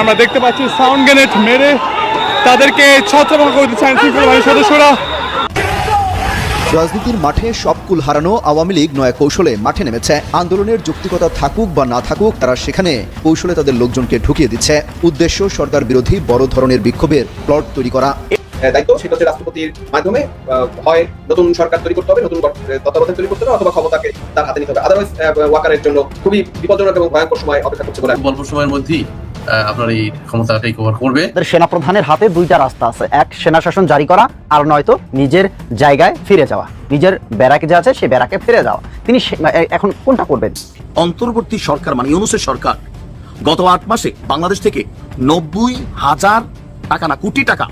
আমরা দেখতে পাচ্ছি সাউন্ড গ্রেনেড মেরে তাদেরকে ছত্রভঙ্গ করতে চান শৃঙ্খলা বাহিনীর সদস্যরা। রাজনীতির মাঠে সব কুল হারানো আওয়ামী লীগ নয় কৌশলে মাঠে নেমেছে। আন্দোলনের যৌক্তিকতা থাকুক বা না থাকুক, তারা সেখানে কৌশলে তাদের লোকজনকে ঢুকিয়ে দিচ্ছে। উদ্দেশ্য সরকার বিরোধী বড় ধরনের বিক্ষোভের প্লট তৈরি করা। দায়িত্ব সেটা হচ্ছে রাষ্ট্রপতির মাধ্যমে আহ, হয় নতুন সরকার তৈরি করতে হবে নতুন তত্ত্বাবধান তৈরি করতে হবে অথবা ক্ষমতাকে তার হাতে নিতে হবে। আদারওয়াইজ ওয়াকারের জন্য খুবই বিপজ্জনক এবং ভয়ঙ্কর সময় অপেক্ষা করছে বলে অল্প সময়ের মধ্যেই আপনার এই ক্ষমতা টেক ওভার করবে। আমাদের সেনাপ্রধানের হাতে দুইটা রাস্তা আছে। এক সেনা শাসন জারি করা আর নয়তো নিজের জায়গায় ফিরে যাওয়া। নিজের ব্যারাকে যে আছে সেই ব্যারাকে ফিরে যাওয়া। তিনি সে- এখন কোনটা করবেন? অন্তর্বর্তী সরকার মানে ইউনুসের সরকার। গত আট মাসে বাংলাদেশ থেকে নব্বই হাজার টাকা না কোটি টাকা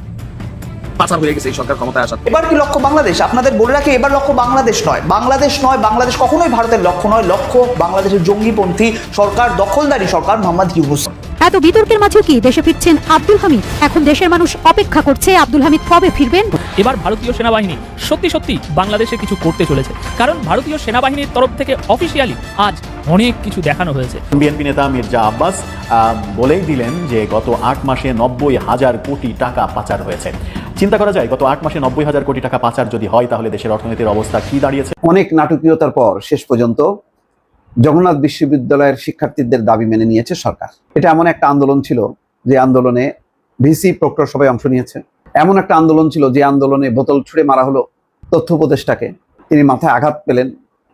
পাচার হয়ে গেছে এই সরকার ক্ষমতায় আসার এবার কি লক্ষ্য বাংলাদেশ? আপনাদের বলে রাখি এবার লক্ষ্য বাংলাদেশ নয়। বাংলাদেশ নয় বাংলাদেশ কখনোই ভারতের লক্ষ্য নয়। লক্ষ্য বাংলাদেশের জঙ্গিপন্থী সরকার দখলদারি সরকার মোহাম্মদ ইউনুস। এত বিতর্কের মাঝেও কি দেশে ফিরছেন আব্দুল হামিদ? এখন দেশের মানুষ অপেক্ষা করছে আব্দুল হামিদ কবে ফিরবেন? এবার ভারতীয় সেনাবাহিনী সত্যি সত্যি বাংলাদেশে কিছু করতে চলেছে। কারণ ভারতীয় সেনাবাহিনীর তরফ থেকে অফিসিয়ালি আজ অনেক কিছু দেখানো হয়েছে। বিএনপি নেতা মির্জা আব্বাস আহ, বলেই দিলেন যে গত আট মাসে নব্বই হাজার কোটি টাকা পাচার হয়েছে। চিন্তা করা যায়, গত আট মাসে নব্বই হাজার কোটি টাকা পাচার যদি হয়, তাহলে দেশের অর্থনীতির অবস্থা কি দাঁড়িয়েছে? অনেক নাটকীয়তার পর শেষ পর্যন্ত জগন্নাথ বিশ্ববিদ্যালয়ের শিক্ষার্থীদের দাবি মেনে নিয়েছে সরকার। এটা এমন একটা আন্দোলন ছিল যে আন্দোলনে ভিসি প্রক্টর সবাই অংশ নিয়েছে। এমন একটা আন্দোলন ছিল যে আন্দোলনে বোতল ছুঁড়ে মারা হলো তথ্য উপদেষ্টাকে। তিনি মাথায় আঘাত পেলেন,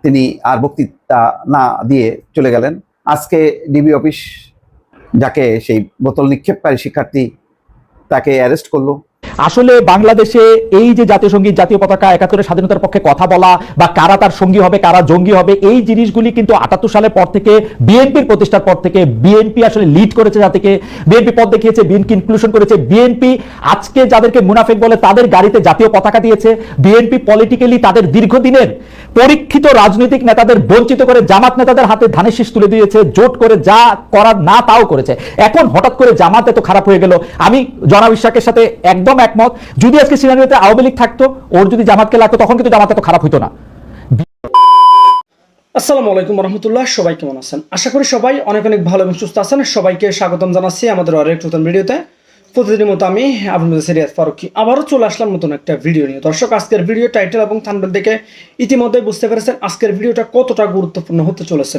তিনি আর বক্তৃতা না দিয়ে চলে গেলেন। আজকে ডিবি অফিস যাকে সেই বোতল নিক্ষেপকারী শিক্ষার্থী তাকে অ্যারেস্ট করল। আসলে বাংলাদেশে এই যে জাতীয় সংগীত, জাতীয় পতাকা একাত্তরের স্বাধীনতার পক্ষে কথা বলা বা কারা তার সঙ্গী হবে, কারা জঙ্গি হবে, এই জিনিসগুলি কিন্তু আটাত্তর সালের পর থেকে বিএনপির প্রতিষ্ঠার পর থেকে বিএনপি আসলে লিড করেছে যাতে বিএনপি পদ দেখিয়েছে, বিএনপি ইনক্লুশন করেছে। বিএনপি আজকে যাদেরকে মুনাফেক বলে তাদের গাড়িতে জাতীয় পতাকা দিয়েছে। বিএনপি পলিটিক্যালি তাদের দীর্ঘদিনের পরীক্ষিত রাজনৈতিক নেতাদের বঞ্চিত করে, জামাত নেতাদের হাতে ধানের শীষ তুলে দিয়েছে, জোট করে যা করার না তাও করেছে। এখন হঠাৎ করে জামাত এত খারাপ হয়ে গেল। আমি জনাব ইশাকের সাথে একদম একমত। যদি আজকে সিনারিওতে আওয়ামী লীগ থাকতো, ওর যদি জামাতকে লাগতো, তখন কিন্তু জামাত এত খারাপ হতো না। আসসালামু আলাইকুম রহমতুল্লাহ সবাই কেমন আছেন? আশা করি সবাই অনেক অনেক ভালো এবং সুস্থ আছেন। সবাইকে স্বাগতম জানাচ্ছি আমাদের আরেক নতুন ভিডিওতে। প্রতিদিনের মতো আমি আপনাদের সিরিয়াস ফারুকি আবারও চলে আসলাম নতুন একটা ভিডিও নিয়ে। দর্শক, আজকের ভিডিও টাইটেল এবং থাম্বনেল দেখে ইতিমধ্যে বুঝতে পেরেছেন আজকের ভিডিওটা কতটা গুরুত্বপূর্ণ হতে চলেছে।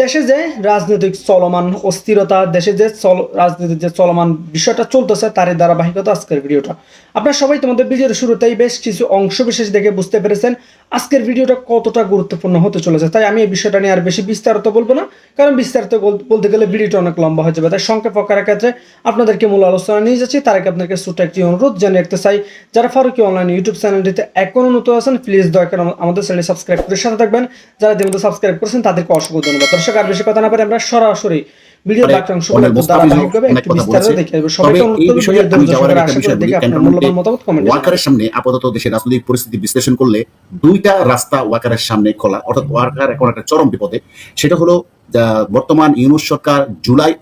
দেশে যে রাজনৈতিক চলমান অস্থিরতা, দেশে যে চল রাজনীতির যে চলমান বিষয়টা চলতেছে, তারই ধারাবাহিকতা আজকের ভিডিওটা আপনারা সবাই তোমাদের ভিডিওর শুরুতেই বেশ কিছু অংশ বিশেষ দেখে বুঝতে পেরেছেন। আজকের ভিডিওটা কতটা গুরুত্বপূর্ণ হতে চলেছে, তাই আমি এই বিষয়টা নিয়ে আর বেশি বিস্তারিত বলব না, কারণ বিস্তারিত বল- বলতে গেলে ভিডিওটা অনেক লম্বা হয়ে যাবে, তাই সংক্ষেপ আকারের ক্ষেত্রে আপনাদেরকে মূল আলোচনা নিয়ে যাচ্ছি, তার আগে আপনাদেরকে ছোট্ট একটি অনুরোধ জানিয়ে রাখতে চাই, যারা ফারুকি অনলাইন ইউটিউব চ্যানেলটিতে এখনও নতুন আছেন প্লিজ দয়া আমাদের চ্যানেল সাবস্ক্রাইব করে সাথে থাকবেন, যারা ইতিমধ্যে সাবস্ক্রাইব করেছেন, তাদেরকে অসংখ্য ধন্যবাদ। দর্শক, আর বেশি কথা না পারে আমরা সরাসরি ভিডিও বাক্যাংশ ধারাবাহিকভাবে একটু বিস্তারিত দেখে আসব সবাইকে অনুরোধ এই ভিডিও যাওয়ার একটা বিষয় দেখে আপনার মূল্যবান মতামত কমেন্টে ওয়াকারের সামনে আপাতত দেশের রাজনৈতিক পরিস্থিতি বিশ্লেষণ করলে দুইটা রাস্তা ওয়াকারের সামনে খোলা অর্থাৎ ওয়াকার এখন একটা চরম বিপদে। সেটা হলো আহ, বর্তমান ইউনুস সরকার জুলাই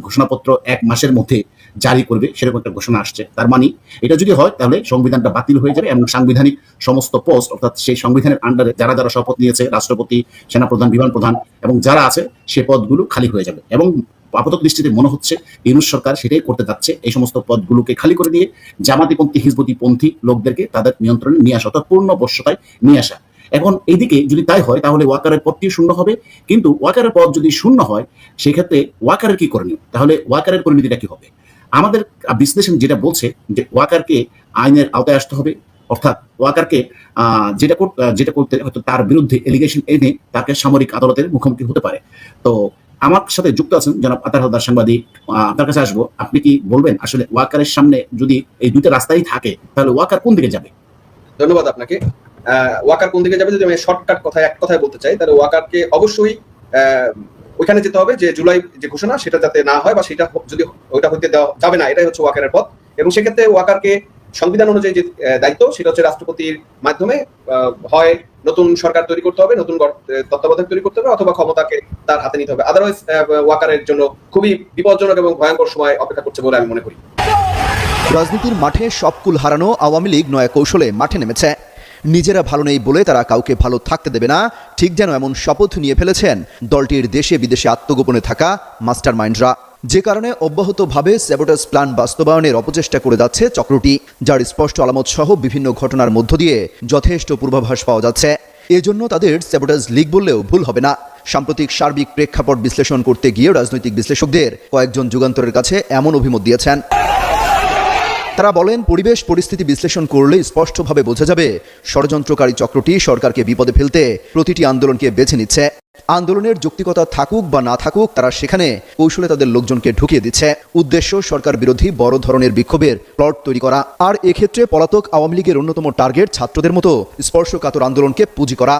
ঘোষণাপত্র এক মাসের মধ্যে জারি করবে, সেরকম একটা ঘোষণা আসছে। তার মানে এটা যদি হয়, তাহলে সংবিধানটা বাতিল হয়ে যাবে এবং সাংবিধানিক সমস্ত পোস্ট অর্থাৎ সেই সংবিধানের আন্ডারে যারা যারা শপথ নিয়েছে, রাষ্ট্রপতি, সেনাপ্রধান, বিমান প্রধান এবং যারা আছে, সে পদগুলো খালি হয়ে যাবে। এবং আপাতত দৃষ্টিতে মনে হচ্ছে ইউনুস সরকার সেটাই করতে যাচ্ছে। এই সমস্ত পদগুলোকে খালি করে দিয়ে জামাতিপন্থী, হিজবতিপন্থী লোকদেরকে তাদের নিয়ন্ত্রণে নিয়ে আসা, অর্থাৎ পূর্ণ বশ্যতায় নিয়ে আসা। এখন এইদিকে যদি তাই হয়, তাহলে ওয়াকারের পদটি শূন্য হবে। কিন্তু ওয়াকারের পদ যদি শূন্য হয়, সেক্ষেত্রে ওয়াকারের কি করণীয়? তাহলে ওয়াকারের পরিণতিটা কি হবে? আমাদের বিশ্লেষণ যেটা বলছে যে ওয়াকারকে আইনের আওতায় আসতে হবে, অর্থাৎ ওয়াকারকে যেটা যেটা করতে হয়তো তার বিরুদ্ধে এলিগেশন এনে তাকে সামরিক আদালতের মুখোমুখি হতে পারে। তো আমার সাথে যুক্ত আছেন জনাব আতার হালদার সাংবাদিক আপনার কাছে আসব। আপনি কি বলবেন আসলে ওয়াকারের সামনে যদি এই দুইটা রাস্তাই থাকে, তাহলে ওয়াকার কোন দিকে যাবে? ধন্যবাদ আপনাকে। ওয়াকার কোন দিকে যাবে যদি আমি শর্টকাট কথায় এক কথায় বলতে চাই, তাহলে ওয়াকারকে অবশ্যই ওইখানে যেতে হবে যে জুলাই যে ঘোষণা সেটা যাতে না হয় বা সেটা যদি ওইটা হইতে দেওয়া যাবে না, এটাই হচ্ছে ওয়াকারের পথ। এবং সেক্ষেত্রে ওয়াকারকে সংবিধান অনুযায়ী যে দায়িত্ব সেটা হচ্ছে রাষ্ট্রপতির মাধ্যমে হয় নতুন সরকার তৈরি করতে হবে, নতুন তত্ত্বাবধান তৈরি করতে হবে অথবা ক্ষমতাকে তার হাতে নিতে হবে। আদারওয়াইজ ওয়াকারের জন্য খুবই বিপজ্জনক এবং ভয়ঙ্কর সময় অপেক্ষা করছে বলে আমি মনে করি। রাজনীতির মাঠে সবকুল হারানো আওয়ামী লীগ নয়া কৌশলে মাঠে নেমেছে। নিজেরা ভালো নেই বলে তারা কাউকে ভালো থাকতে দেবে না। ঠিক যেন এমন শপথ নিয়ে ফেলেছেন দলটির দেশে বিদেশে আত্মগোপনে থাকা মাস্টার মাইন্ডরা যে কারণে অব্যাহতভাবে স্যাবোটাস প্ল্যান বাস্তবায়নের অপচেষ্টা করে যাচ্ছে চক্রটি, যার স্পষ্ট আলামত সহ বিভিন্ন ঘটনার মধ্য দিয়ে যথেষ্ট পূর্বাভাস পাওয়া যাচ্ছে। এজন্য তাদের স্যাবোটাস লিগ বললেও ভুল হবে না। সাম্প্রতিক সার্বিক প্রেক্ষাপট বিশ্লেষণ করতে গিয়ে রাজনৈতিক বিশ্লেষকদের কয়েকজন যুগান্তরের কাছে এমন অভিমত দিয়েছেন। তারা বলেন, পরিবেশ পরিস্থিতি বিশ্লেষণ করলে স্পষ্টভাবে বোঝা যাবে, ষড়যন্ত্রকারী চক্রটি সরকারকে বিপদে ফেলতে প্রতিটি আন্দোলনকে বেছে নিচ্ছে। আন্দোলনের যৌক্তিকতা থাকুক বা না থাকুক, তারা সেখানে কৌশলে তাদের লোকজনকে ঢুকিয়ে দিচ্ছে। উদ্দেশ্য, সরকার বিরোধী বড় ধরনের বিক্ষোভের প্লট তৈরি করা। আর এক্ষেত্রে পলাতক আওয়ামী লীগের অন্যতম টার্গেট ছাত্রদের মতো স্পর্শকাতর আন্দোলনকে পুঁজি করা।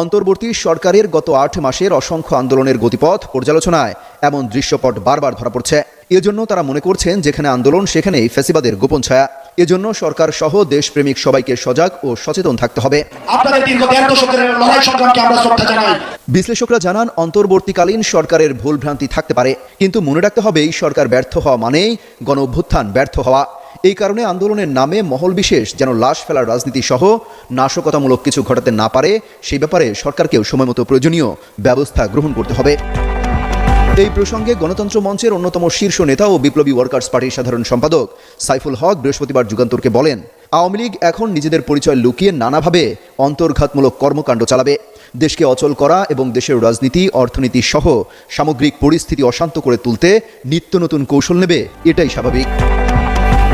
অন্তর্বর্তী সরকারের গত আট মাসের অসংখ্য আন্দোলনের গতিপথ পর্যালোচনায় এমন দৃশ্যপট বারবার ধরা পড়ছে। এজন্য তারা মনে করছেন যেখানে আন্দোলন সেখানেই ফেসিবাদের গোপন ছায়া। এজন্য সরকার সহ দেশপ্রেমিক সবাইকে সজাগ ও সচেতন থাকতে হবে। বিশ্লেষকরা জানান অন্তর্বর্তীকালীন সরকারের ভুল ভ্রান্তি থাকতে পারে। কিন্তু মনে রাখতে হবে এই সরকার ব্যর্থ হওয়া মানেই গণ অভ্যুত্থান ব্যর্থ হওয়া। এই কারণে আন্দোলনের নামে মহল বিশেষ যেন লাশ ফেলার রাজনীতি সহ নাশকতামূলক কিছু ঘটাতে না পারে সেই ব্যাপারে সরকারকেও সময়মতো প্রয়োজনীয় ব্যবস্থা গ্রহণ করতে হবে। এই প্রসঙ্গে গণতন্ত্র মঞ্চের অন্যতম শীর্ষ নেতা ও বিপ্লবী ওয়ার্কার্স পার্টির সাধারণ সম্পাদক সাইফুল হক বৃহস্পতিবার যুগান্তরকে বলেন, আওয়ামী লীগ এখন নিজেদের পরিচয় লুকিয়ে নানাভাবে অন্তর্ঘাতমূলক কর্মকাণ্ড চালাবে। দেশকে অচল করা এবং দেশের রাজনীতি, অর্থনীতি সহ সামগ্রিক পরিস্থিতি অশান্ত করে তুলতে নিত্য নতুন কৌশল নেবে। এটাই স্বাভাবিক।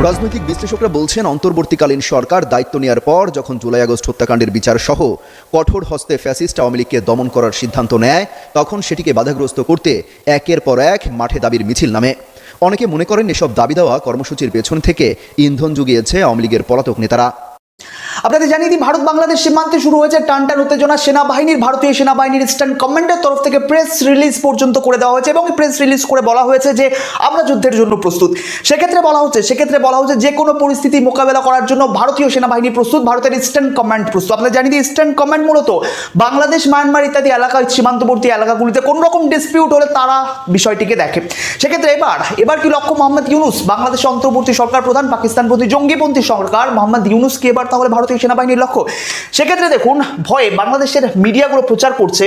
রাজনৈতিক বিশ্লেষকরা বলছেন, অন্তর্বর্তীকালীন সরকার দায়িত্ব নেওয়ার পর যখন জুলাই আগস্ট হত্যাকাণ্ডের বিচার সহ কঠোর হস্তে ফ্যাসিস্ট আওয়ামী লীগকে দমন করার সিদ্ধান্ত নেয়, তখন সেটিকে বাধাগ্রস্ত করতে একের পর এক মাঠে দাবির মিছিল নামে। অনেকে মনে করেন এসব দাবি দেওয়া কর্মসূচির পেছন থেকে ইন্ধন জুগিয়েছে আওয়ামী লীগের পলাতক নেতারা। আপনাদের জানিয়ে দিই, ভারত বাংলাদেশ সীমান্তে শুরু হয়েছে টানটান উত্তেজনা। সেনাবাহিনীর, ভারতীয় সেনাবাহিনীর ইস্টার্ন কমান্ডের তরফ থেকে প্রেস রিলিজ পর্যন্ত করে দেওয়া হয়েছে এবং প্রেস রিলিজ করে বলা হয়েছে যে, আমরা যুদ্ধের জন্য প্রস্তুত। সেক্ষেত্রে বলা হচ্ছে, সেক্ষেত্রে বলা হচ্ছে যে, কোনো পরিস্থিতি মোকাবেলা করার জন্য ভারতীয় সেনাবাহিনী প্রস্তুত, ভারতের ইস্টার্ন কমান্ড প্রস্তুত। আপনাদের জানিয়ে দিই, ইস্টার্ন কমান্ড মূলত বাংলাদেশ, মায়ানমার ইত্যাদি এলাকা, সীমান্তবর্তী এলাকাগুলিতে কোনো রকম ডিসপিউট হলে তারা বিষয়টিকে দেখে। সেক্ষেত্রে এবার এবার কি লক্ষ্য মোহাম্মদ ইউনুস? বাংলাদেশ অন্তর্বর্তী সরকার প্রধান পাকিস্তান প্রতি জঙ্গিপন্থী সরকার মোহাম্মদ ইউনুসকে এবার তাহলে ভারতীয় সেনাবাহিনীর লক্ষ্য? সেক্ষেত্রে দেখুন, ভয়ে বাংলাদেশের মিডিয়াগুলো প্রচার করছে।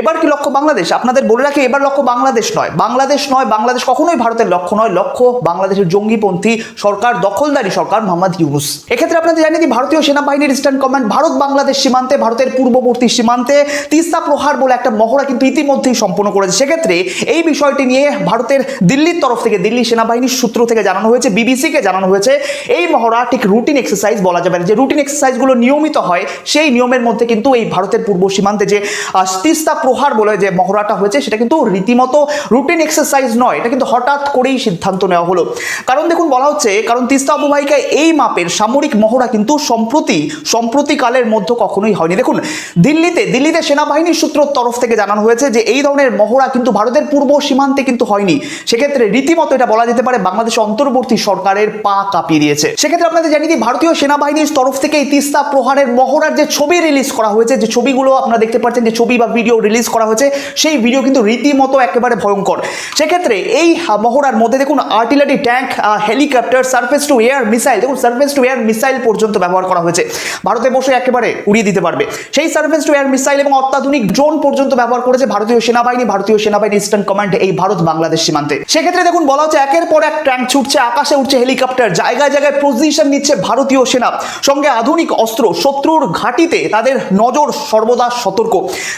এবার কি লক্ষ্য বাংলাদেশ? আপনাদের বলে রাখি, এবার লক্ষ্য বাংলাদেশ নয়। বাংলাদেশ নয়, বাংলাদেশ কখনোই ভারতের লক্ষ্য নয়। লক্ষ্য বাংলাদেশের জঙ্গিপন্থী সরকার, দখলদারি সরকার মোহাম্মদ ইউনুস। এক্ষেত্রে আপনাদের জানিয়ে দিই, ভারতীয় সেনাবাহিনীর ইস্টার্ন কমান্ড ভারত বাংলাদেশ সীমান্তে, ভারতের পূর্ববর্তী সীমান্তে তিস্তা প্রহার বলে একটা মহড়া কিন্তু ইতিমধ্যেই সম্পন্ন করেছে। সেক্ষেত্রে এই বিষয়টি নিয়ে ভারতের দিল্লির তরফ থেকে, দিল্লি সেনাবাহিনীর সূত্র থেকে জানানো হয়েছে, বিবিসিকে জানানো হয়েছে। এই মহড়া ঠিক রুটিন এক্সারসাইজ বলা যাবে যে রুটিন এক্সারসাইজগুলো নিয়মিত হয়, সেই নিয়মের মধ্যে কিন্তু এই ভারতের পূর্ব সীমান্তে যে তিস্তা প্রহার বলে যে মহড়াটা হয়েছে, সেটা কিন্তু রীতিমতো রুটিন এক্সারসাইজ নয়। এটা কিন্তু হঠাৎ করেই সিদ্ধান্ত নেওয়া হলো। কারণ দেখুন, বলা হচ্ছে, কারণ তিস্তা অববাহিকায় এই মাপের সামরিক মহড়া কিন্তু সম্প্রতি, সম্প্রতিকালের মধ্যে কখনোই হয়নি। দেখুন, দিল্লিতে দিল্লিতে সেনাবাহিনীর সূত্রের তরফ থেকে জানানো হয়েছে যে, এই ধরনের মহড়া কিন্তু ভারতের পূর্ব সীমান্তে কিন্তু হয়নি। সেক্ষেত্রে রীতিমতো এটা বলা যেতে পারে, বাংলাদেশ অন্তর্বর্তী সরকারের পা কাঁপিয়ে দিয়েছে। সেক্ষেত্রে আপনাদের জানিয়ে দিই, ভারতীয় সেনাবাহিনীর তরফ থেকে এই তিস্তা প্রহারের মহড়ার যে ছবি রিলিজ করা হয়েছে, যে ছবিগুলো আপনারা দেখতে পাচ্ছেন, যে ছবি বা ভিডিও রিলিজ করা হয়েছে, সেই ভিডিও কিন্তু রীতিমতো একেবারে ভয়ঙ্কর। সেক্ষেত্রে এই মহড়ার মধ্যে দেখুন artillery tank helicopter surface to air missile দেখুন সার্ফেস টু এয়ার মিসাইল পর্যন্ত ব্যবহার করা হয়েছে। ভারতে বসে একেবারে উড়িয়ে দিতে পারবে। সেই সার্ফেস টু এয়ার মিসাইল এবং অত্যাধুনিক ড্রোন পর্যন্ত ব্যবহার করেছে ভারতীয় সেনাবাহিনী ভারতীয় সেনাবাহিনী ইস্টার্ন কমান্ড এই ভারত বাংলাদেশ সীমান্তে। সেক্ষেত্রে দেখুন, বলা হচ্ছে একের পর এক ট্যাঙ্ক ছুটছে, আকাশে উঠছে হেলিকপ্টার জায়গায় জায়গায় পজিশন নিচ্ছে ভারতীয় সেনা। সঙ্গে আধুনিক অস্ত্র শত্রুর ঘাটিতে তাদের নজর সর্বদা সতর্ক।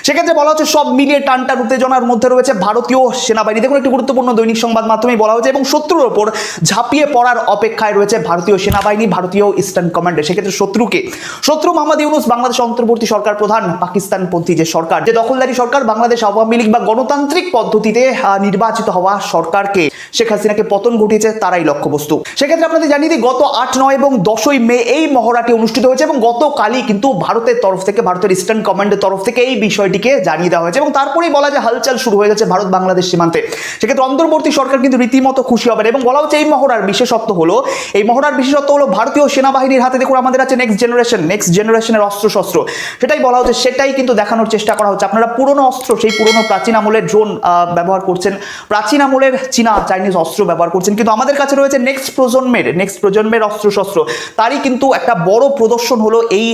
সেক্ষেত্রে বলা হচ্ছে সব মিলিয়ে টানটান উত্তেজনার মধ্যে রয়েছে ভারতীয় সেনাবাহিনী। দেখুন, একটি গুরুত্বপূর্ণ দৈনিক সংবাদ মাধ্যমেই বলা হয়েছে এবং শত্রুর ওপর ঝাঁপিয়ে পড়ার অপেক্ষায় রয়েছে ভারতীয় সেনাবাহিনী, ভারতীয় ইস্টার্ন কমান্ডে। সেক্ষেত্রে শত্রুকে, শত্রু মোহাম্মদ ইউনুস, বাংলাদেশ অন্তর্বর্তী সরকার প্রধান, পাকিস্তানপন্থী যে সরকার, যে দখলদারি সরকার, বাংলাদেশ আওয়ামী লীগ বা গণতান্ত্রিক পদ্ধতিতে নির্বাচিত হওয়া সরকারকে শেখ হাসিনাকে পতন ঘটিয়েছে, তারাই লক্ষ্যবস্তু। সেক্ষেত্রে আপনাদের জানিয়ে দিই, গত আট, নয় এবং দশই মে এই মহড়াটি অনুষ্ঠিত হয়েছে এবং গতকালই কিন্তু ভারতের তরফ থেকে, ভারতের ইস্টার্ন কমান্ডের তরফ থেকে এই বিষয়টিকে জানিয়ে দেওয়া হয়েছে এবং তারপরেই বলা যায় হালচাল শুরু হয়ে গেছে ভারত বাংলাদেশ সীমান্তে। সেক্ষেত্রে অন্তর্বর্তী সরকার কিন্তু রীতিমতো খুশি হবেন এবং বলা হচ্ছে এই মহড়ার বিশেষত্ব হলো, এই মহড়ার বিশেষত্ব হলো ভারতীয় সেনাবাহিনীর হাতে দেখুন আমাদের আছে নেক্সট জেনারেশন নেক্সট জেনারেশনের অস্ত্র শস্ত্র সেটাই বলা হচ্ছে, সেটাই কিন্তু দেখানোর চেষ্টা করা হচ্ছে। আপনারা পুরনো অস্ত্র, সেই পুরনো প্রাচীন আমলের ড্রোন ব্যবহার করছেন। প্রাচীন আমলের চীনা চাইনিজ অস্ত্র ব্যবহার করছেন। কিন্তু আমাদের কাছে রয়েছে নেক্সট প্রজন্মের নেক্সট প্রজন্মের অস্ত্র শস্ত্র তারই কিন্তু একটা বড় প্রদর্শন হলো এই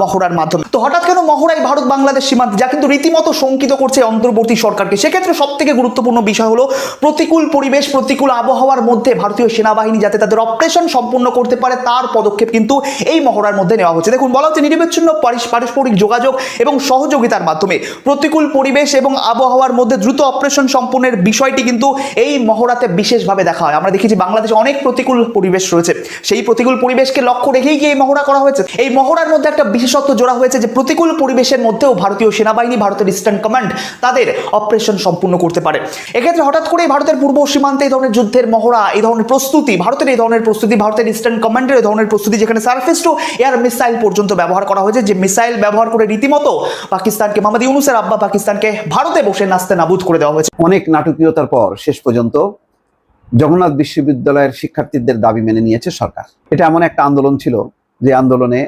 মহড়ার মাধ্যমে। তো হঠাৎ কেন মহড়াই ভারত বাংলাদেশ সীমান্তে, যা কিন্তু রীতিমতো শঙ্কিত করছে অন্তর্বর্তী সরকারকে, সেক্ষেত্রে সব থেকে গুরুত্বপূর্ণ বিষয় হলো প্রতিকূল পরিবেশ, প্রতিকূল আবহাওয়ার মধ্যে ভারতীয় সেনাবাহিনী যাতে তাদের অপারেশন সম্পূর্ণ করতে পারে, তার পদক্ষেপ কিন্তু এই মহড়ার মধ্যে নেওয়া হচ্ছে। দেখুন, বলা হচ্ছে নিরবিচ্ছিন্ন পারস্পরিক যোগাযোগ এবং সহযোগিতার মাধ্যমে প্রতিকূল পরিবেশ এবং আবহাওয়ার মধ্যে দ্রুত অপারেশন সম্পূর্ণের বিষয়টি কিন্তু এই মহড়াতে বিশেষভাবে দেখা হয়। আমরা দেখেছি বাংলাদেশে অনেক প্রতিকূল পরিবেশ রয়েছে। সেই প্রতিকূল পরিবেশকে লক্ষ্য রেখেই কি এই করা হয়েছে। এই মহড়ার মধ্যে একটা বিশেষত্ব জোড়া হয়েছে যে প্রতিকূল পরিবেশের মধ্যেও ভারতীয় সেনাবাহিনী, ভারতের ইস্টার্ন কমান্ড তাদের অপারেশন সম্পূর্ণ করতে পারে। এক্ষেত্রে হঠাৎ করেই ভারতের পূর্ব সীমান্তে এই ধরনের যুদ্ধের মহড়া, এই ধরনের প্রস্তুতি, ভারতের এই ধরনের প্রস্তুতি, ভারতের ইস্টার্ন কমান্ডের এই ধরনের প্রস্তুতি যেখানে সার্ফেস টু এয়ার মিসাইল পর্যন্ত ব্যবহার করা হয়েছে, যে মিসাইল ব্যবহার করে রীতিমতো পাকিস্তানকে মোহাম্মদ ইউনুসের আব্বা পাকিস্তানকে ভারতে বসে নাস্তে নাবুদ করে দেওয়া হয়েছে। অনেক নাটকীয়তার পর শেষ পর্যন্ত জগন্নাথ বিশ্ববিদ্যালয়ের শিক্ষার্থীদের দাবি মেনে নিয়েছে সরকার। এটা এমন একটা আন্দোলন ছিল যে আন্দোলনে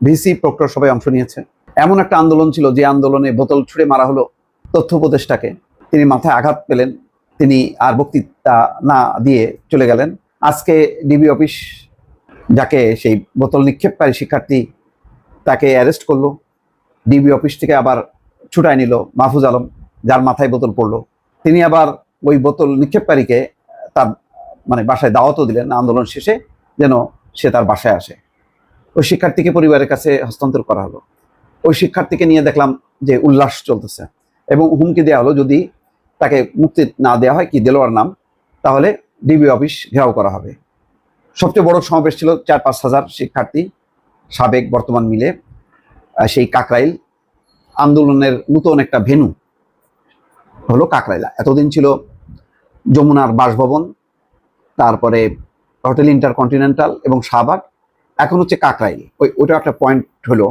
ভিসি প্রক্টর সবাই অংশ নিয়েছে। এমন একটা আন্দোলন ছিল যে আন্দোলনে বোতল ছুঁড়ে মারা হলো তথ্য উপদেষ্টাকে। তিনি মাথায় আঘাত পেলেন, তিনি আর বক্তৃতা না দিয়ে চলে গেলেন। আজকে ডিবি অফিস যাকে সেই বোতল নিক্ষেপকারী শিক্ষার্থী তাকে অ্যারেস্ট করল। ডিবি অফিস থেকে আবার ছুটায় নিল মাহফুজ আলম, যার মাথায় বোতল পড়ল। তিনি আবার ওই বোতল নিক্ষেপকারীকে তার মানে বাসায় দাওয়াতও দিলেন আন্দোলন শেষে যেন সে তার বাসায় আসে। ওই শিক্ষার্থীকে পরিবারের কাছে হস্তান্তর করা হলো। ওই শিক্ষার্থীকে নিয়ে দেখলাম যে উল্লাস চলতেছে এবং হুমকি দেওয়া হলো যদি তাকে মুক্তি না দেওয়া হয়, কি দেলোয়ার নাম, তাহলে ডিবি অফিস ঘেরাও করা হবে। সবচেয়ে বড় সমাবেশ ছিল চার পাঁচ হাজার শিক্ষার্থী সাবেক বর্তমান মিলে সেই কাকরাইল আন্দোলনের নতুন একটা ভেনু হলো কাকরাইলা। এতদিন ছিল যমুনার বাসভবন, তারপরে হোটেল ইন্টারকন্টিনেন্টাল এবং শাহবাগ এখন হচ্ছে কাকরাইল। ওই ওটা একটা পয়েন্ট হলো,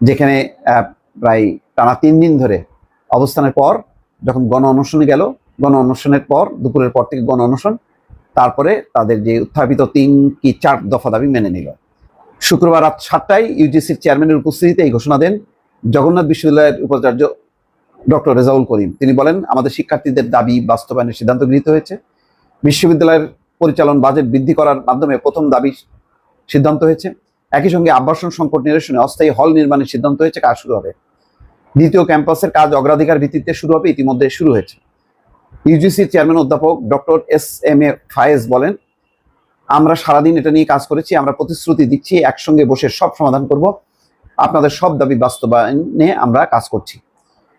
যেখানে প্রায় টানা তিন দিন ধরে অবস্থানের পর যখন গণ অনশনে গেল, গণ অনশনের পর, দুপুরের পর থেকে গণ অনশন, তারপরে তাদের যে উত্থাপিত তিন কি চার দফা দাবি মেনে নিল। শুক্রবার রাত সাতটায় ইউজিসির চেয়ারম্যানের উপস্থিতিতে এই ঘোষণা দেন জগন্নাথ বিশ্ববিদ্যালয়ের উপাচার্য ডক্টর রেজাউল করিম। তিনি বলেন, আমাদের শিক্ষার্থীদের দাবি বাস্তবায়নের সিদ্ধান্ত গৃহীত হয়েছে। বিশ্ববিদ্যালয়ের পরিচালন বাজেট বৃদ্ধি করার মাধ্যমে প্রথম দাবি সিদ্ধান্ত হয়েছে। একই সঙ্গে আবাসন সংকট নিরসনে অস্থায়ী হল নির্মাণের সিদ্ধান্ত হয়েছে, কাজ শুরু হবে। দ্বিতীয় ক্যাম্পাসের কাজ অগ্রাধিকার ভিত্তিতে শুরু হবে, ইতিমধ্যে শুরু হয়েছে। ইউজিসির চেয়ারম্যান অধ্যাপক doctor S M A Fayez বলেন, আমরা সারাদিন এটা নিয়ে কাজ করেছি, আমরা প্রতিশ্রুতি দিচ্ছি, একসঙ্গে বসে সব সমাধান করব। আপনাদের সব দাবি বাস্তবায়নে আমরা কাজ করছি।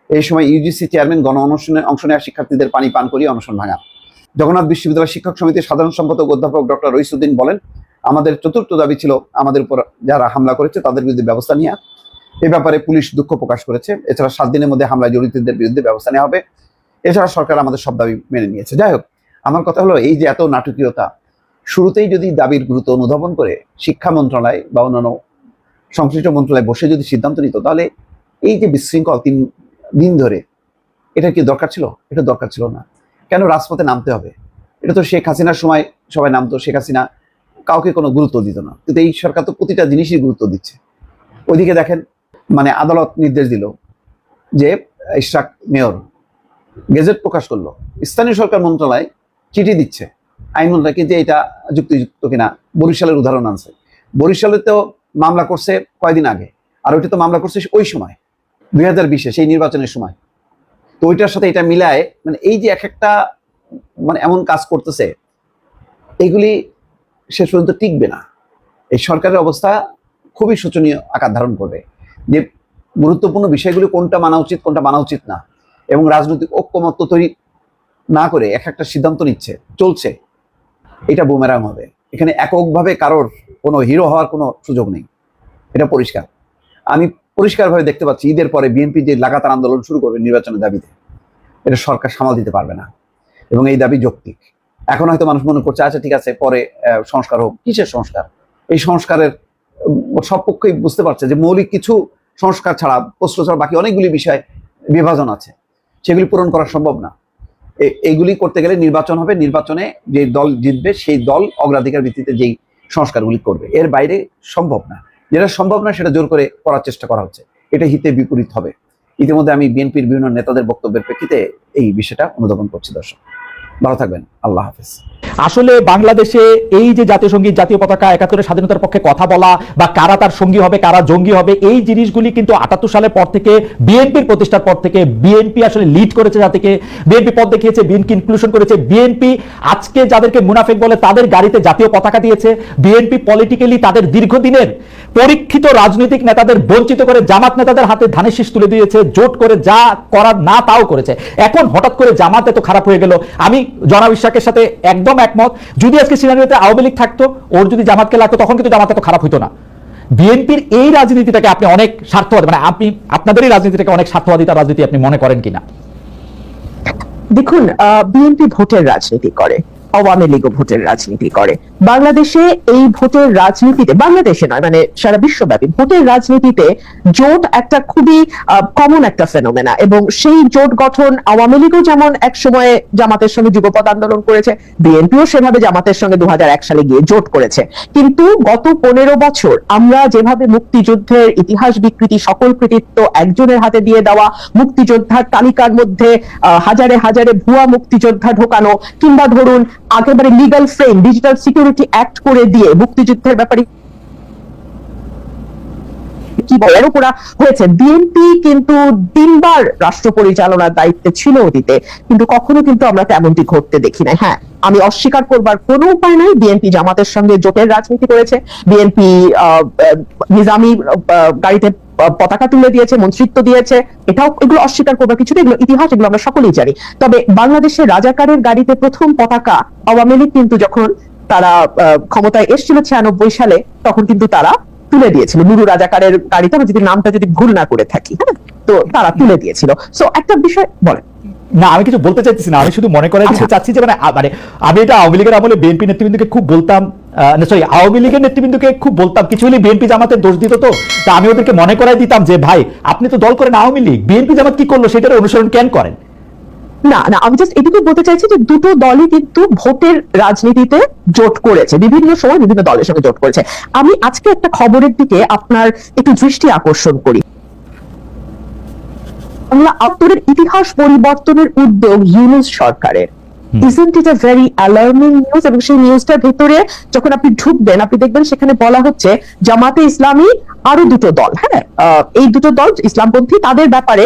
এই সময় ইউজিসি চেয়ারম্যান গণ অনশনে অংশ নেওয়া শিক্ষার্থীদের পানি পান করিয়ে অনশন ভাঙা। জগন্নাথ বিশ্ববিদ্যালয় শিক্ষক সমিতির সাধারণ সম্পাদক অধ্যাপক ডক্টর রইসুদ্দিন বলেন আমাদের চতুর্থ দাবি ছিল আমাদের উপর যারা হামলা করেছে তাদের বিরুদ্ধে ব্যবস্থা নেওয়া এ ব্যাপারে পুলিশ দুঃখ প্রকাশ করেছে। এছাড়া সাত দিনের মধ্যে হামলায় জড়িতদের বিরুদ্ধে ব্যবস্থা নেওয়া হবে। এছাড়া সরকার আমাদের সব দাবি মেনে নিয়েছে। যাই হোক, আমার কথা হলো এই যে এত নাটকীয়তা, শুরুতেই যদি দাবির গুরুত্ব অনুধাবন করে শিক্ষা মন্ত্রণালয় বা অন্যান্য সংশ্লিষ্ট মন্ত্রণালয় বসে যদি সিদ্ধান্ত নিত, তাহলে এই যে বিশৃঙ্খল তিন দিন ধরে, এটা কি দরকার ছিল? এটা দরকার ছিল না। কেন রাজপথে নামতে হবে? এটা তো শেখ হাসিনার সময় সবাই নামতো। শেখ হাসিনা কাউকে কোনো গুরুত্ব দিত না। কিন্তু এই সরকার তো প্রতিটা জিনিসই গুরুত্ব দিচ্ছে। ওইদিকে দেখেন মানে আদালত নির্দেশ দিল যে ইশরাক মেয়র গেজেট প্রকাশ করল। স্থানীয় সরকার মন্ত্রণালয় চিঠি দিচ্ছে আইন মন্ত্রণালয়কে যে এটা যুক্তিযুক্ত কিনা, বরিশালের উদাহরণ আনছে। বরিশালে তো মামলা করছে কয়দিন আগে, আর ওইটা তো মামলা করছে ওই সময়, দুই হাজার বিশে, সেই নির্বাচনের সময়। তো ওইটার সাথে এটা মিলায় মানে এই যে এক একটা মানে এমন কাজ করতেছে, এগুলি শেষ পর্যন্ত টিকবে না। এই সরকারের অবস্থা খুবই শোচনীয় আকার ধারণ করবে। যে গুরুত্বপূর্ণ বিষয়গুলি কোনটা মানা উচিত, কোনটা মানা উচিত না। এবং রাজনৈতিক ঐক্যমত্য তৈরি না করে এক একটা সিদ্ধান্ত নিচ্ছে, চলছে। এটা বুমেরাং হবে। এখানে এককভাবে কারোর কোনো হিরো হওয়ার কোনো সুযোগ নেই। এটা পরিষ্কার। আমি পরিষ্কারভাবে দেখতে পাচ্ছি, ঈদের পরে বিএনপি যে লাগাতার আন্দোলন শুরু করবে নির্বাচনের দাবিতে, এটা সরকার সামাল দিতে পারবে না। এবং এই দাবি যৌক্তিক। এখন হয়তো মানুষ মনে করছে আচ্ছা ঠিক আছে, পরে সংস্কার হোক। কিসের সংস্কার? এই সংস্কারের সব পক্ষই বুঝতে পারছে যে মৌলিক কিছু সংস্কার ছাড়া, প্রশ্ন ছাড়া বাকি অনেকগুলি বিষয় বিভাজন আছে। সেগুলি পূরণ করা সম্ভব না। এইগুলি করতে গেলে নির্বাচন হবে, নির্বাচনে যে দল জিতবে, সেই দল অগ্রাধিকার ভিত্তিতে যেই সংস্কারগুলি করবে। এর বাইরে সম্ভব না। যেটা সম্ভব না, সেটা জোর করে করার চেষ্টা করা হচ্ছে। এটা হিতে বিপরীত হবে। ইতিমধ্যে আমি বিএনপির বিভিন্ন নেতাদের বক্তব্যের প্রেক্ষিতে এই বিষয়টা অনুধাবন করছি, দর্শক। ভালো থাকবেন। আল্লাহ হাফেজ। আসলে বাংলাদেশে এই যে জাতীয় সংগীত, জাতীয় পতাকা একাত্তরের স্বাধীনতার পক্ষে কথা বলা বা কারা তার সঙ্গী হবে, কারা জঙ্গি হবে, এই জিনিসগুলি কিন্তু আটাত্তর সালের পর থেকে বিএনপির প্রতিষ্ঠার পর থেকে বিএনপি আসলে লিড করেছে জাতিকে। বিএনপি পদ দেখিয়েছে বিএনপি ইনক্লুশন করেছে। বিএনপি আজকে যাদেরকে মুনাফেক বলে তাদের গাড়িতে জাতীয় পতাকা দিয়েছে। বিএনপি পলিটিক্যালি তাদের দীর্ঘদিনের পরীক্ষিত রাজনৈতিক নেতাদের বঞ্চিত করে, জামাত নেতাদের হাতে ধানের শীষ তুলে দিয়েছে, জোট করে যা করার না তাও করেছে। এখন হঠাৎ করে জামাত এত খারাপ হয়ে গেল। আমি জনাবিশ্বাসের সাথে একদম একমত। যদি আজকে সিনারিওতে আওয়ামী লীগ থাকতো, ওর যদি জামাতকে লাগতো, তখন কিন্তু জামাত এত খারাপ হতো না। বিএনপির এই রাজনীতিটাকে আপনি অনেক স্বার্থবাদী মানে আপনি আপনাদেরই রাজনীতিটাকে অনেক স্বার্থবাদিতা রাজনীতি আপনি মনে করেন কিনা? দেখুন বিএনপি ভোটের রাজনীতি করে। আওয়ামী লীগও ভোটের রাজনীতি করে। বাংলাদেশে এই ভোটের রাজনীতিতে, বাংলাদেশে নয় মানে সারা বিশ্বব্যাপী ভোটের রাজনীতিতে জোট একটা খুবই কমন একটা ফেনোমেনা এবং সেই জোট গঠন আওয়ামী লীগও যেমন এক সময়ে জামাতের সঙ্গে যুগপৎ আন্দোলন করেছে, বিএনপিও সেভাবে জামাতের সঙ্গে দু সালে গিয়ে জোট করেছে। কিন্তু গত পনেরো বছর আমরা যেভাবে মুক্তিযুদ্ধের ইতিহাস বিকৃতি, সকল কৃতিত্ব একজনের হাতে দিয়ে দেওয়া, মুক্তিযোদ্ধার তালিকার মধ্যে হাজারে হাজারে ভুয়া মুক্তিযোদ্ধা ঢোকানো কিংবা ধরুন একেবারে legal frame digital security act করে দিয়ে মুক্তিযুদ্ধের ব্যাপারে কি বলেন করা হয়েছে। বিএনপি কিন্তু তিনবার রাষ্ট্র পরিচালনার দায়িত্বে ছিল অতীতে। কিন্তু কখনো কিন্তু আমরা তেমনটি ঘটতে দেখি না হ্যাঁ আমি অস্বীকার করবার কোনো উপায় নাই। বিএনপি জামাতের সঙ্গে জোটের রাজনীতি করেছে। বিএনপি নিজামি গাড়িতে পতাকা তুলে দিয়েছে, মন্ত্রিত্ব দিয়েছে। এটাও এগুলো অস্বীকার করবার কিছু এগুলো ইতিহাস, এগুলো আমরা সকলেই জানি। তবে বাংলাদেশের রাজাকারের গাড়িতে প্রথম পতাকা আওয়ামী লীগ কিন্তু যখন তারা ক্ষমতায় এসেছিল ছিয়ানব্বই সালে, তখন কিন্তু তারা তুলে দিয়েছিল। নুরু রাজাকারের গাড়িতে আমি যদি নামটা যদি ভুল না করে থাকি হ্যাঁ? তো তারা তুলে দিয়েছিল। সো একটা বিষয় বলেন। না আমি কিছু বলতে চাইতেছি না। আমি শুধু মনে করাই দিতে চাচ্ছি যে মানে মানে আমি এটা আওয়ামী লীগের আমলে বিএনপি নেতৃবৃন্দকে খুব বলতাম সরি আওয়ামী লীগের নেতৃবৃন্দকে খুব বলতাম। কিছু হলে বিএনপি জামাতের দোষ দিত তো। তা আমি ওদেরকে মনে করাই দিতাম যে ভাই আপনি তো দল করেন আওয়ামী লীগ। বিএনপি জামাত কি করল সেটার অনুসরণ কেন করেন? না না আমি জাস্ট এটুকু বলতে চাইছি যে দুটো দলই কিন্তু ভোটের রাজনীতিতে জোট করেছে বিভিন্ন সময় বিভিন্ন দলের সঙ্গে জোট করেছে। আমি আজকে একটা খবরের দিকে আপনার একটু দৃষ্টি আকর্ষণ করি। বাংলা আত্মরের ইতিহাস পরিবর্তনের উদ্যোগ ইউনুস সরকারের। Isn't it a very alarming news এবং সেই নিউজটার ভেতরে যখন আপনি ঢুকবেন আপনি দেখবেন সেখানে বলা হচ্ছে জামাতে ইসলামী আরও দুটো দল হ্যাঁ? আহ, এই দুটো দল ইসলামপন্থী তাদের ব্যাপারে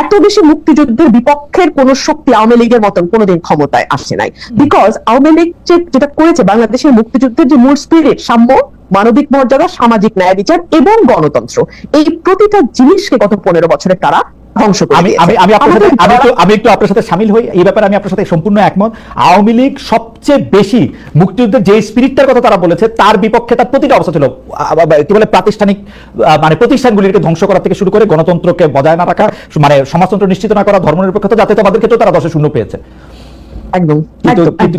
এত বেশি মুক্তিযুদ্ধের বিপক্ষের কোন শক্তি আওয়ামী লীগের মতন কোনোদিন ক্ষমতায় আসছে নাই। বিকজ আওয়ামী লীগ যেটা করেছে বাংলাদেশের মুক্তিযুদ্ধের যে মূল স্পিরিট সাম্য, মানবিক মর্যাদা, সামাজিক ন্যায় বিচার এবং গণতন্ত্র, এই প্রতিটা জিনিসকে গত পনেরো বছরে তারা ধ্বংস আমি আমি আমি আপনার সাথে আমি একটু আমি একটু আপনার সাথে সামিল হই। এই ব্যাপারে আমি আপনার সাথে সম্পূর্ণ একমত। আওয়ামী লীগ সবচেয়ে বেশি মুক্তিযুদ্ধের যে স্পিরিটটার কথা তারা বলেছে তার বিপক্ষে তার প্রতিটা অবস্থা ছিল কি বলে প্রাতিষ্ঠানিক মানে প্রতিষ্ঠানগুলিকে ধ্বংস করা থেকে শুরু করে গণতন্ত্রকে বজায় না রাখা মানে সমাজতন্ত্র নিশ্চিত না করা ধর্মনিরপেক্ষতা যাতে আমাদের ক্ষেত্রেও তারা দশে শূন্য পেয়েছে। একদম।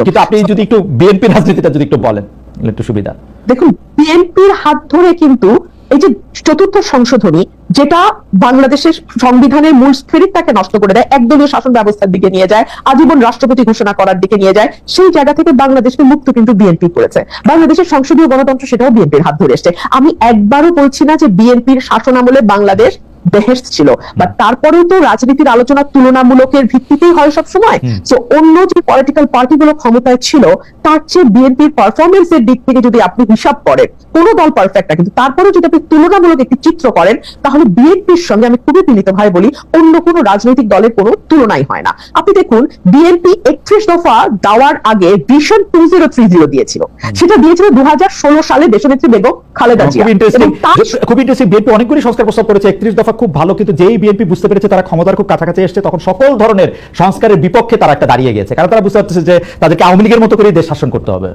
কিন্তু আপনি যদি একটু বিএনপি রাজনীতিটা যদি একটু বলেন একটু সুবিধা। দেখুন বিএনপির হাত ধরে কিন্তু এই যে চতুর্থ সংশোধনী, যেটা বাংলাদেশের সংবিধানের মূল স্পিরিটটাকে নষ্ট করে দেয়, একদলীয় শাসন ব্যবস্থার দিকে নিয়ে যায়, আজীবন রাষ্ট্রপতি ঘোষণা করার দিকে নিয়ে যায়, সেই জায়গা থেকে বাংলাদেশকে মুক্ত কিন্তু বিএনপি করেছে। বাংলাদেশের সংসদীয় গণতন্ত্র সেটাও বিএনপির হাত ধরে এসছে। আমি একবারও বলছি না যে বিএনপির শাসন আমলে বাংলাদেশ বেহেস্ট ছিল। বাট তারপরেও তো রাজনীতির আলোচনা তুলনামূলকের ভিত্তিতেই হয় সব সময় তো অন্য যে পলিটিক্যাল পার্টিগুলো ক্ষমতায় ছিল তার চেয়ে বিএনপির পারফরমেন্স এর দিক থেকে যদি আপনি হিসাব করেন কোনো দল পারফেক্ট না। কিন্তু তারপরেও যদি আপনি তুলনামূলক একটি চিত্র করেন তাহলে বিএনপির সঙ্গে আমি খুবই বিনীত ভাই বলি অন্য কোনো রাজনৈতিক দলের কোনো তুলনাই হয় না। আপনি দেখুন বিএনপি একত্রিশ দফা দেওয়ার আগে vision two zero three zero দিয়েছিল। সেটা দিয়েছিল দু হাজার ষোলো সালে দেশনেত্রী বেগম খালেদা জিয়া। খুব ইন্টারেস্টিং এবং তার খুব ইন্টারেস্টিং বিএনপি অনেকগুলি সংস্কার প্রস্তাব করেছে একত্রিশ দফা খুব ভালো কিন্তু যেই বিএনপি বুঝতে পেরেছে তারা ক্ষমতার খুব কাছাকাছি এসছে তখন সকল ধরনের সংস্কারের বিপক্ষে তারা একটা দাঁড়িয়ে গেছে কারণ তারা বুঝতে পারতেছে যে তাদেরকে আওয়ামী লীগের মতো করে দেশ শাসন করতে হবে।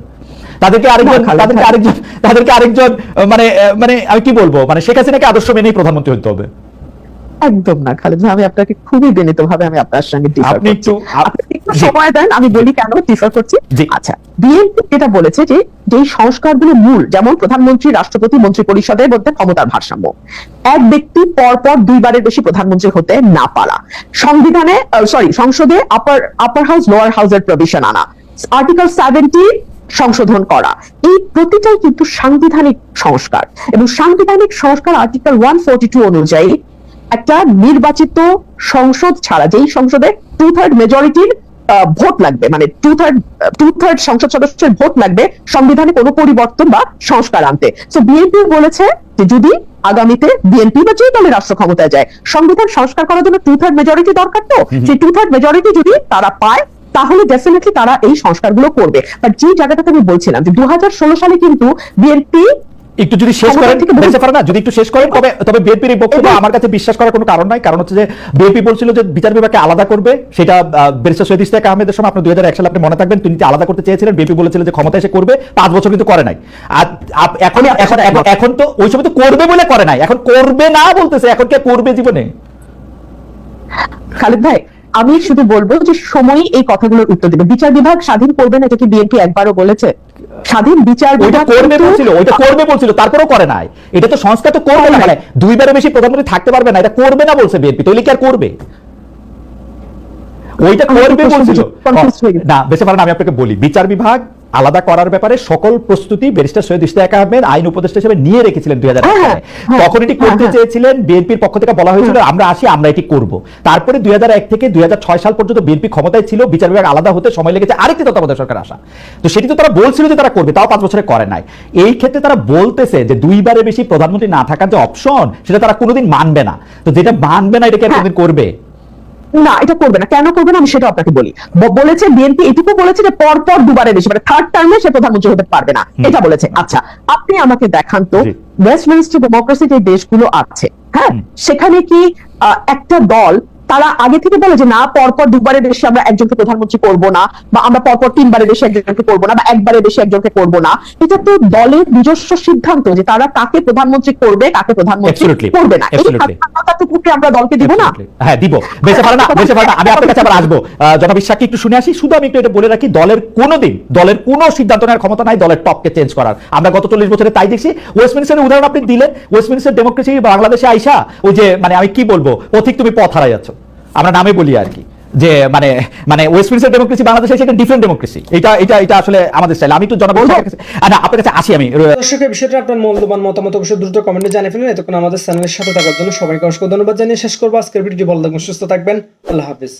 তাদেরকে আরেকজন তাদেরকে আরেকজন তাদেরকে আরেকজন মানে মানে আমি কি বলব? মানে শেখ হাসিনাকে আদর্শ মেনেই প্রধানমন্ত্রী হতে হবে। একদম না খালেদ আমি আপনাকে খুবই বিনীত ভাবে আমি আপনার সঙ্গে আপনি একটু সময় দেন আমি বলি কেন ডিফার করছি। আচ্ছা বিএনপি যেটা বলেছে যে যেই সংস্কারগুলো মূল যেমন প্রধানমন্ত্রী রাষ্ট্রপতি মন্ত্রী পরিষদের মধ্যে ক্ষমতার ভারসাম্য এক ব্যক্তি পর পর দুইবারের বেশি প্রধানমন্ত্রী হতে না পারা। সংবিধানে সরি সংসদে আপার আপার হাউস লোয়ার হাউসের প্রভিশন আনা। আর্টিকেল সেভেন্টি সংশোধন করা। এই প্রতিটাই কিন্তু সাংবিধানিক সংস্কার। এবং সাংবিধানিক সংস্কার আর্টিকেল ওয়ান ফোর্টি টু অনুযায়ী একটা নির্বাচিত সংসদ ছাড়া যেই সংসদে টু থার্ড মেজরিটির ভোট লাগবে মানে টু থার্ড টু থার্ড সংসদ সদস্যের ভোট লাগবে সংবিধানে কোনো পরিবর্তন বা সংস্কার আনতে। তো বিএনপি বলেছে যে যদি আগামীতে বিএনপি বা যে দলের রাষ্ট্র ক্ষমতায় যায় সংবিধান সংস্কার করার জন্য টু থার্ড মেজরিটি দরকার তো? সেই টু থার্ড মেজরিটি যদি তারা পায় তাহলে ডেফিনেটলি তারা এই সংস্কারগুলো করবে। বাট যে জায়গাটাতে আমি বলছিলাম যে দু হাজার ষোলো সালে কিন্তু বিএনপি একটু যদি শেষ করেন বহু- পারে না যদি একটু শেষ করেন তবে তবে বিএনপির এই বক্তব্য আমার কাছে বিশ্বাস করার কোনো কারণ নাই। কারণ হচ্ছে যে বিএনপি বলছিল যে বিচার বিভাগকে আলাদা করবে। সেটা ব্যারিস্টার সৈয়দ ইস্তাক আহমেদের সময় আপনি দুই হাজার এক সালে আপনি মনে থাকবেন তিনি আলাদা করতে চেয়েছিলেন বিএনপি বলেছিল যে ক্ষমতা এসে করবে পাঁচ বছর কিন্তু করে নাই। আর এখন এখন এখন- তো ওই সময় তো করবে বলে করে নাই। এখন করবে না বলতেছে এখন কে করবে জীবনে? খালিদ ভাই আমি শুধু বলব যে সময় এই কথাগুলোর উত্তর দেবে। বিচার বিভাগ স্বাধীন করবে না এটা কি বিএনপি একবারও বলেছে? স্বাধীন বিচার ওইটা করবে বলছিল ওইটা করবে বলছিল তারপরেও করে নাই। এটা তো সংস্কার তো করবে না মানে দুইবারের বেশি প্রধানমন্ত্রী থাকতে পারবে না এটা করবে না বলছে বিএনপি তৈলি কি আর করবে? ওইটা করবে বলছিল। না বেশি পারে না বেঁচে পারেন আমি আপনাকে বলি বিচার বিভাগ আলাদা করার ব্যাপারে সকল প্রস্তুতি ব্যারিস্টার সৈয়দ ইশতিয়াক আহমেদ আইন উপদেষ্টা হিসেবে নিয়ে রেখেছিলেন দুই হাজার হ্যাঁ, হ্যাঁ, তখন এটি করতে হ্যাঁ, চেয়েছিলেন বিএনপির পক্ষ থেকে বলা হয়েছিল আমরা আসি আমরা এটি করব। তারপরে দুই থেকে দুই সাল পর্যন্ত বিএনপি ক্ষমতায় ছিল বিচার বিভাগ আলাদা হতে সময় লেগেছে আরেকটি তত্ত্বাবধায়ক সরকার আসা। তো সেটি তো তারা বলছিল যে তারা করবে তাও পাঁচ বছরে করে নাই। এই ক্ষেত্রে তারা বলতেছে যে দুইবারে বেশি প্রধানমন্ত্রী না থাকার যে অপশন সেটা তারা কোনোদিন মানবে না। তো যেটা মানবে না এটাকে। কোনোদিন করবে? না এটা করবে না। কেন করবে না? আমি সেটা আপনাকে বলি। বলেছে বিএনপি এটুকু বলেছে যে পরপর পর দুবারের বেশি মানে থার্ড টার্মে সে প্রধানমন্ত্রী হতে পারবে না। এটা বলেছে। আচ্ছা আপনি আমাকে দেখান তো। ওয়েস্টমিনিস্টার ডেমোক্রেসি যে দেশগুলো আছে হ্যাঁ? সেখানে কি আহ, একটা দল তারা আগে থেকে বলে যে না পরপর দুবারের বেশি আমরা একজনকে প্রধানমন্ত্রী করব না বা আমরা পরপর তিনবারের বেশি একজনকে করব না বা একবারের বেশি একজনকে করব না। এটা তো দলের নিজস্ব সিদ্ধান্ত যে তারা কাকে প্রধানমন্ত্রী করবে কাকে প্রধানমন্ত্রী করবে না। এই স্বাধীনতাটুকুকে আমরা দলকে দিব না? হ্যাঁ দিব। বেঁচে পারে না বেঁচে পারে না। আমি আপনার কাছে আবার আসব। জনাব একটু শুনে আসি। শুধু আমি একটু এটা বলে রাখি দলের কোনোদিন দলের কোনো সিদ্ধান্ত নেওয়ার ক্ষমতা নাই দলের টপকে চেঞ্জ করার। আমরা গত চল্লিশ বছরে তাই দেখছি। ওয়েস্টমিনিস্টারের উদাহরণ আপনি দিলেন। ওয়েস্টমিনিস্টার ডেমোক্রেসি বাংলাদেশে আইসা ওই যে মানে আমি কি বলব পথিক তুমি পথ হারাই যাচ্ছ। আমরা নামে বলি আর কি। যে মানে মানে ওয়েস্টমিনিস্টার ডেমোক্রেসি বাংলাদেশে সেটা ডিফারেন্ট ডেমোক্রেসি এটা এটা এটা আসলে আমাদের স্টাইল আমি একটু জনগণ না আপনার কাছে আসি আমি। দর্শকের বিষয়টা আপনার মূল্যবান মতামত অবশ্যই দ্রুত কমেন্টে জানিয়ে ফেলুন। এতক্ষণ আমাদের চ্যানেলের সাথে থাকার জন্য সবাইকে অসংখ্য ধন্যবাদ জানিয়ে শেষ করব। আজকের ভিডিওটি ভালো থাকবেন সুস্থ থাকবেন। আল্লাহ হাফিজ।